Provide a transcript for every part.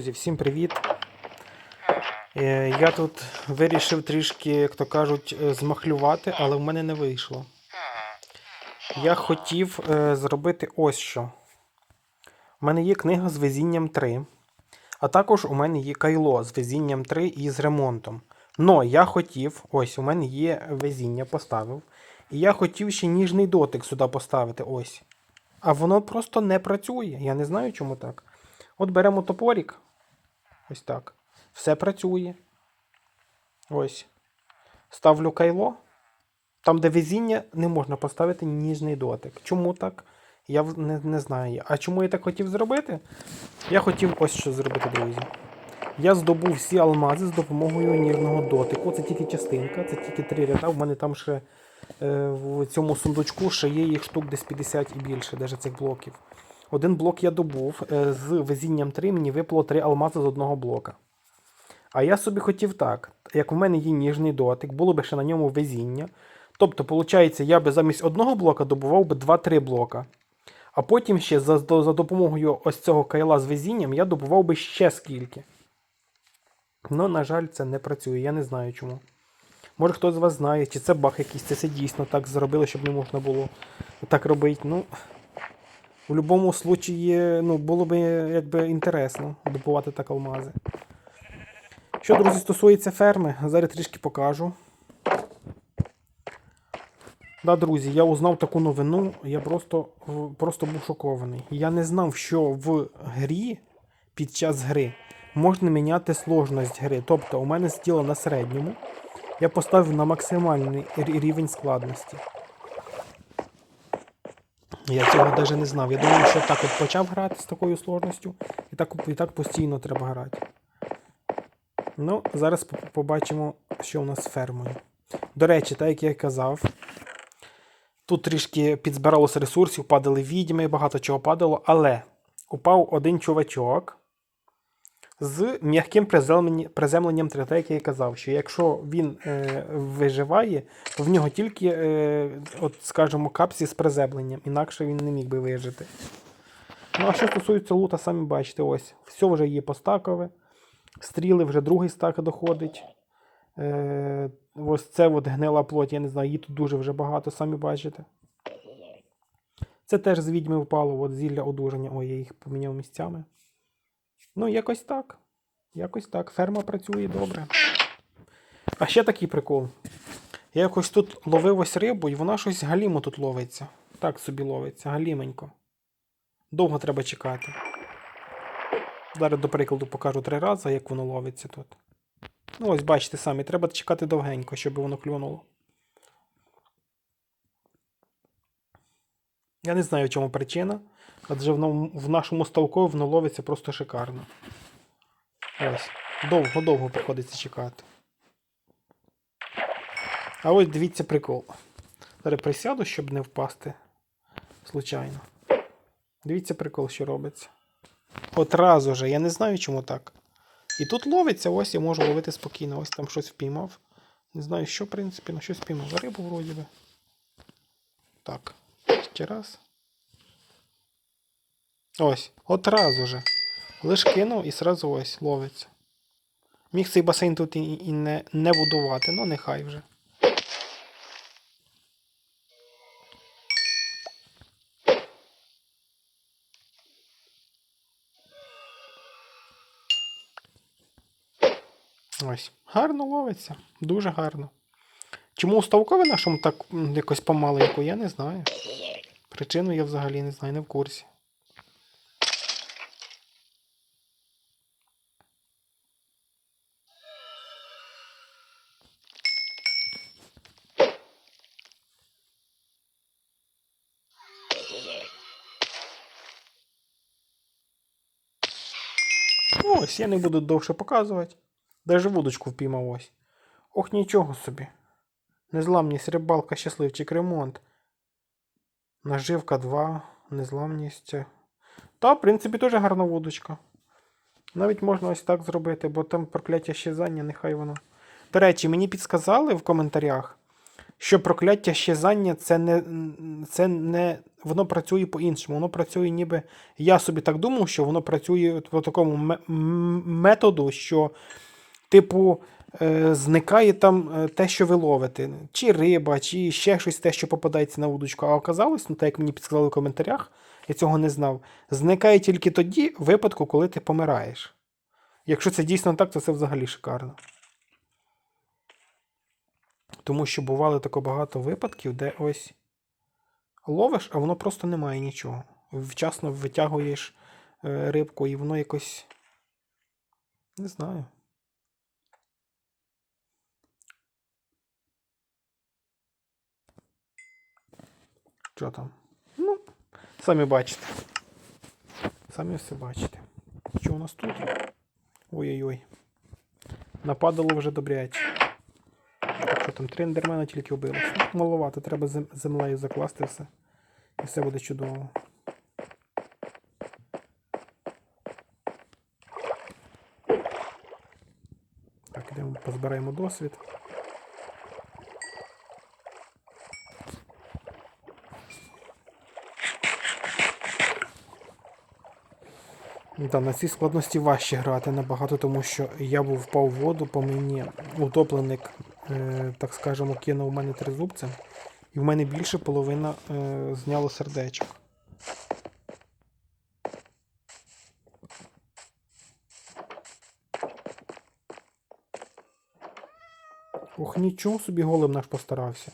Друзі, всім привіт! Е, Я тут вирішив трішки, як то кажуть, е, змахлювати, але в мене не вийшло. Я хотів е, зробити ось що. У мене є книга з везінням 3, а також у мене є кайло з везінням 3 і з ремонтом. Но я хотів, ось у мене є везіння, поставив. І я хотів ще ніжний дотик сюди поставити. ось. А воно просто не працює. Я не знаю, чому так. От беремо топорик. Ось так. Все працює. Ось. Ставлю кайло. Там, де везіння, не можна поставити ніжний дотик. Чому так? Я не, не знаю. А чому я так хотів зробити? Я хотів ось що зробити, друзі. Я здобув всі алмази з допомогою ніжного дотику. Це тільки частинка, це тільки три ряда. У мене там ще е, в цьому сундучку ще є їх штук десь 50 і більше, навіть цих блоків. Один блок я добув е, з везінням 3, мені випало 3 алмази з одного блока. А я собі хотів так, як в мене є ніжний дотик, було б ще на ньому везіння. Тобто, виходить, я би замість одного блока добував би 2-3 блока. А потім ще за, за допомогою ось цього кайла з везінням я добував би ще скільки. Ну, на жаль, це не працює, я не знаю чому. Може хтось з вас знає, чи це баг якийсь, це, це дійсно так зробили, щоб не можна було так робити. Ну, у будь-якому случаї, ну, було б якби інтересно добувати так алмази. Що, друзі, стосується ферми, зараз трішки покажу. Да, друзі, я узнав таку новину, я просто, просто був шокований. Я не знав, що в грі під час гри можна міняти сложність гри. Тобто, у мене стіло на середньому. Я поставив на максимальний рівень складності. Я цього навіть не знав. Я думав, що так от почав грати з такою сложністю, і так, і так постійно треба грати. Ну, зараз побачимо, що у нас з фермою. До речі, так як я казав, тут трішки підзбиралося ресурсів, падали відьми, багато чого падало, але упав один чувачок з м'яким приземленням 3, так як я казав, що якщо він е, виживає, то в нього тільки, е, от, скажімо, капсі з приземленням, інакше він не міг би вижити. Ну, а що стосується лута, самі бачите, ось, все вже є постакове. Стріли вже другий стак доходить. Е, ось це от гнила плоть, я не знаю, її тут дуже вже багато, самі бачите. Це теж з відьми впало, от зілля одужання. Ой, я їх поміняв місцями. Ну, якось так. Якось так. Ферма працює добре. А ще такий прикол. Я якось тут ловив ось рибу, і вона щось галімо тут ловиться. Так собі ловиться, галіменько. Довго треба чекати. Зараз, до прикладу, покажу три рази, як воно ловиться тут. Ну, ось бачите самі, треба чекати довгенько, щоб воно клюнуло. Я не знаю, в чому причина, адже воно в нашому ставку воно ловиться просто шикарно. Ось. Довго-довго приходиться чекати. А ось дивіться прикол. Зараз присяду, щоб не впасти случайно. Дивіться прикол, що робиться. От разу же, я не знаю, чому так. І тут ловиться, ось я можу ловити спокійно. Ось там щось впіймав. Не знаю, що, в принципі, на щось впіймав. Рибу вроді би. Так. Ще раз. Ось. От разу же. Лиш кинув і сразу ось ловиться. Міг цей басейн тут і, і не, не будувати, ну нехай вже. Ось. Гарно ловиться. Дуже гарно. Чому у ставкові нашому так якось помаленьку, я не знаю. Причину я взагалі не знаю, не в курсі. Ось, я не буду довше показувати. Даже вудочку впіймав ось. Ох, нічого собі. Незламність, рибалка, щасливчик, ремонт. Наживка 2, незламність. Та, в принципі, дуже гарна вудочка. Навіть можна ось так зробити, бо там прокляття щезання, нехай воно. До речі, мені підсказали в коментарях, що прокляття щезання це не, це не воно працює по-іншому. Воно працює ніби. Я собі так думав, що воно працює по такому методу, що, типу, зникає там е, те, що ви ловите. Чи риба, чи ще щось те, що попадається на удочку. А оказалось, ну так як мені підсказали в коментарях, я цього не знав. Зникає тільки тоді, в випадку, коли ти помираєш. Якщо це дійсно так, то це взагалі шикарно. Тому що бувало тако багато випадків, де ось ловиш, а воно просто немає нічого. Вчасно витягуєш е, рибку, і воно якось. Не знаю. Що там? Ну, самі бачите. Самі все бачите. Що у нас тут? Ой-ой-ой. Нападало вже добряче. Що там три ендермена тільки вбилося. Маловато, треба зем- землею закласти все. І все буде чудово. Так, ідемо позбираємо досвід. Та, на цій складності важче грати набагато, тому що я був впав в воду, по мені утопленик, е, так скажемо, кинув у мене тризубцем, і в мене більше половина е, зняло сердечок. Ох, нічого собі голем наш постарався.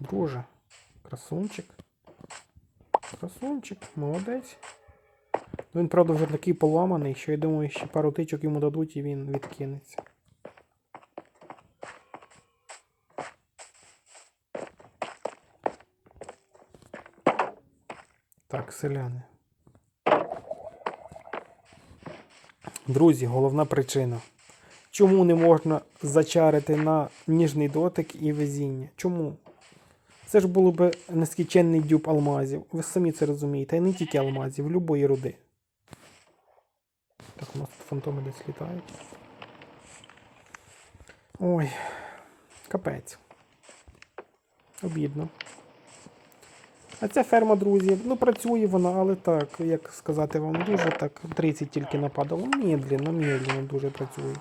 Друже, красунчик. Красунчик, молодець. Ну, Він, правда, вже такий поламаний, що я думаю, ще пару тичок йому дадуть і він відкинеться. Так, селяни. Друзі, головна причина. Чому не можна зачарити на ніжний дотик і везіння? Чому? Це ж було б нескінченний дюб алмазів. Ви самі це розумієте, і не тільки алмазів, любої руди. Так, у нас тут фантоми десь літають. Ой, капець. Обідно. А ця ферма, друзі, ну працює вона, але так, як сказати вам, дуже так 30 тільки нападало. Медленно, медленно дуже працює.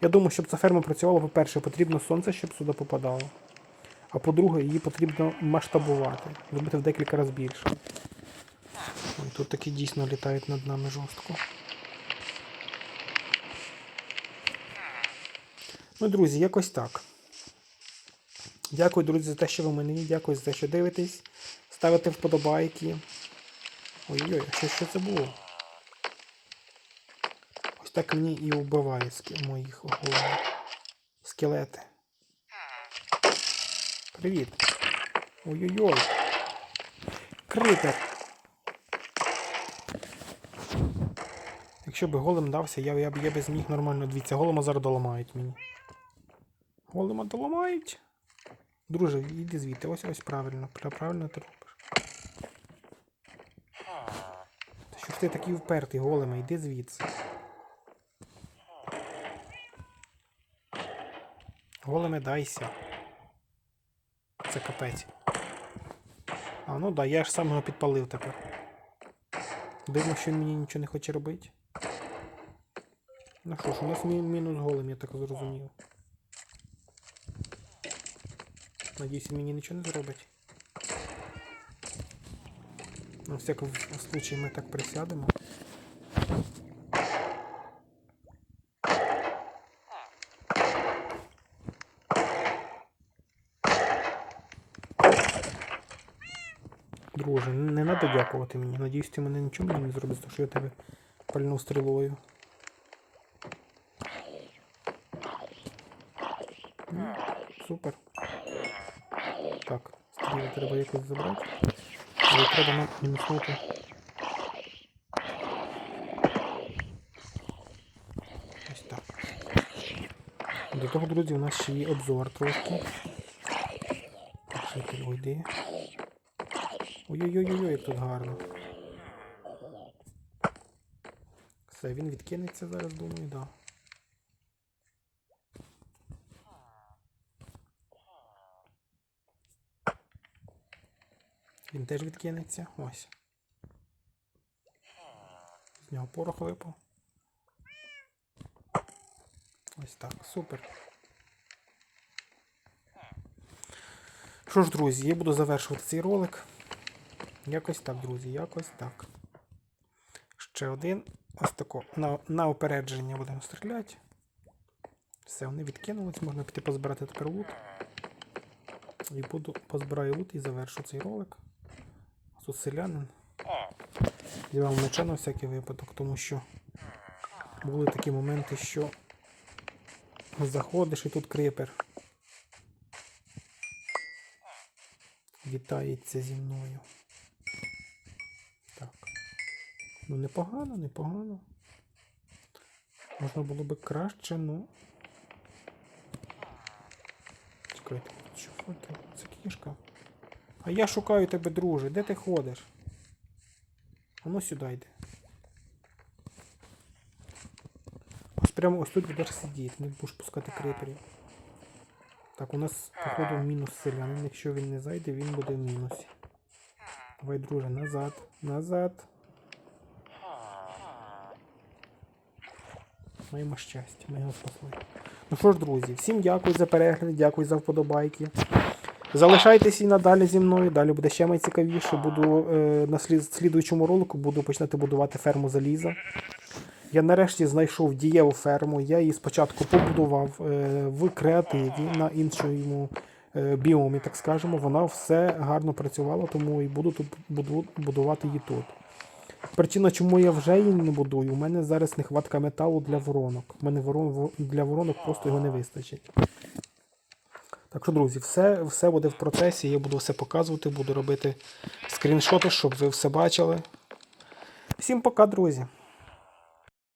Я думаю, щоб ця ферма працювала, по-перше, потрібно сонце, щоб сюди попадало. А по-друге, її потрібно масштабувати, зробити в декілька разів більше. Тут такі дійсно літають над нами жорстко. Ну, друзі, якось так. Дякую, друзі, за те, що ви мене. є. Дякую за те, що дивитесь. Ставите вподобайки. Ой-ой, що, що це було? Ось так мені і вбиває моїх голови. Скелети. Привіт. Ой-ой-ой. Крипер. Якщо би голем дався, я, я, б, я би зміг нормально. Дивіться, голема зараз доламають мені. Голема доламають. Друже, іди звідти. Ось ось правильно. Правильно ти робиш. Та що ти такий впертий, голема, йди звідси. Големе дайся. Це капець. А, ну да, я ж сам його підпалив тепер. Дивно, що він мені нічого не хоче робити. Ну що ж, у нас мі- мінус голем, я так зрозумів. Надіюсь, він мені нічого не зробить. На всякий случай ми так присядемо. Друже, не треба дякувати мені. Надіюсь, ти мене нічого не зробиш, тому що я тебе пальнув стрілою. М, Супер. Так, стріли треба якось забрати. Але треба нам мінуснути. Ось так. До того, друзі, у нас ще є обзор трошки. Так, ще ти. Ой-ой-ой, як тут гарно. Все, він відкинеться зараз, думаю, да. Він теж відкинеться. Ось. З нього порох випав. Ось так, супер. Що ж, друзі, я буду завершувати цей ролик. Якось так, друзі, якось так. Ще один. Ось тако. На, на опередження будемо стріляти. Все, вони відкинулись, можна піти позбирати тепер лут. І буду позбираю лут і завершу цей ролик. Тут селянин. Вам меча на всякий випадок, тому що були такі моменти, що заходиш і тут крипер. Вітається зі мною. Ну непогано, непогано. Можна було би краще, ну. Чекайте, що це? Це кішка. А я шукаю тебе, друже. Де ти ходиш? А ну сюди йди. Ось прямо ось тут будеш сидіти, не будеш пускати криперів. Так, у нас, походу, мінус селянин. Якщо він не зайде, він буде в мінусі. Давай, друже, назад, назад. Маємо щастя, ми його спасли. Ну що ж, друзі, всім дякую за перегляд, дякую за вподобайки. Залишайтесь і надалі зі мною, далі буде ще найцікавіше. Буду е, на слід, слідуючому ролику буду починати будувати ферму заліза. Я нарешті знайшов дієву ферму. Я її спочатку побудував е, в креативі на іншому е, біомі, так скажемо. Вона все гарно працювала, тому і буду тут буду, будувати її тут. Причина, чому я вже її не будую, у мене зараз нехватка металу для воронок. У мене ворон, для воронок просто його не вистачить. Так що, друзі, все, все буде в процесі, я буду все показувати, буду робити скріншоти, щоб ви все бачили. Всім пока, друзі!